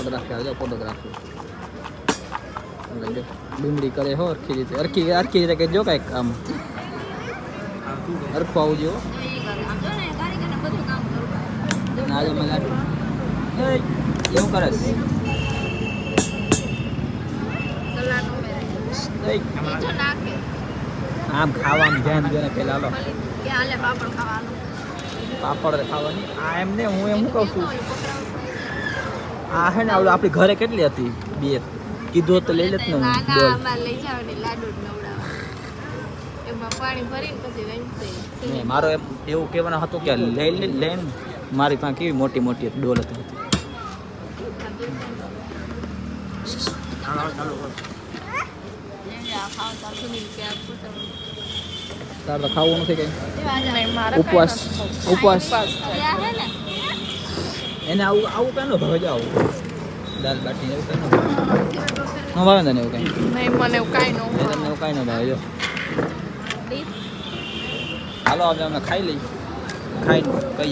Photography આવજો photography. ડુંગળી કરે હો અરખી રીતે. અરખી અરખી રીતે કહેજો કાંઈક આમ. અરખું આવજો. એવું કરે છે. આમ ખાવાનું ધ્યાન જોઈને પેલા લો પાપડ ખાવાની? આ એમ ને હું એમ કહું છું? આ હે ને આવડે આપણી ઘરે કેટલી હતી? બે. કીધું તો લઈ લેત ને લઈ જાવ ને મારો એમ એવું કહેવાનું હતું કે લઈ લઈને મારી પાસે કેવી મોટી મોટી ડોલ હતી. તાર તો ખાવું નથી કઈ? ઉપવાસ ઉપવાસ. એને આવું આવું કઈ નો ભાવે જ આવું. દાલ બાટી એવું કઈ નો ભાવે. ન ભાવે તને એવું કઈ? નહીં મને એવું કાંઈ ન તમને એવું કઈ નો ભાવે જો. હાલો હવે અમે ખાઈ લઈ ખાઈ કહીએ